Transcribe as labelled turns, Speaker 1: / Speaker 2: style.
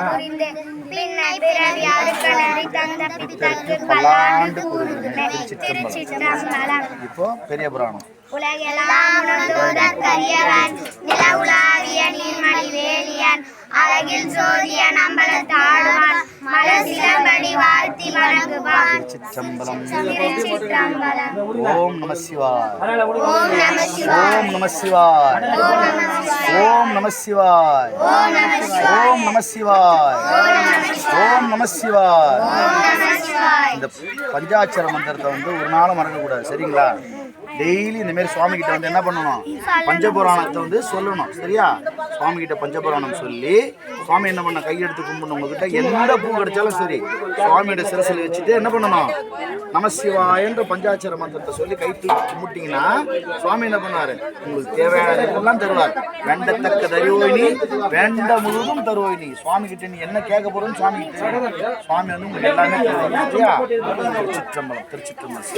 Speaker 1: புரிந்து. பின்னை பிறவி அறுக்கணறி தந்த பித்தற்கு பல்லாண்டு கூறுதுமே திருச்சிற்றம்பலம்.
Speaker 2: இப்போ பெரிய புராணம்.
Speaker 1: உலகெல்லாம் உணர்ந்தோதற் கரியவன் நில உலாவிய நீர்மணி வேலியன். அழகில் ஜோதியன் அம்பலத்தாடுவான்.
Speaker 2: ஓம் நம சிவாய்
Speaker 1: ஓம் நம சிவாய
Speaker 2: ஓம் நம சிவாய்
Speaker 1: ஓம் நம சிவாய
Speaker 2: ஓம் நம சிவாய் இந்த பஞ்சாட்சர மந்திரத்தை வந்து ஒரு நாளும் மறக்கக்கூடாது சரிங்களா டெய்லி இந்த மாதிரி சுவாமி கிட்ட வந்து என்ன பண்ணணும்? பஞ்சபுராணத்தை வந்து சொல்லணும். சரியா? சுவாமி கிட்ட பஞ்சபுராணம் சொல்லி சுவாமி என்ன பண்ண கையெடுத்து கும்பிடணும் உங்ககிட்ட. எந்த பூ கிடைச்சாலும் சரி சுவாமியோட சிரசில் வச்சுட்டு என்ன பண்ணணும்? நமசிவாயன்ற பஞ்சாட்சர மந்திரத்தை சொல்லி கை தூக்கி கும்பிட்டீங்கன்னா சுவாமி என்ன பண்ணாரு உங்களுக்கு தேவையானதெல்லாம் தருவார். வேண்டத்தக்க தருவோயினி வேண்ட முழுவதும் தருவோயினி. சுவாமி கிட்ட நீ என்ன கேட்க போறோம்னு சுவாமி கிட்ட சுவாமி வந்து உங்களுக்கு எல்லாமே தருவார். திருச்சிற்றம்பலம் திருச்சிற்றம்பலம்.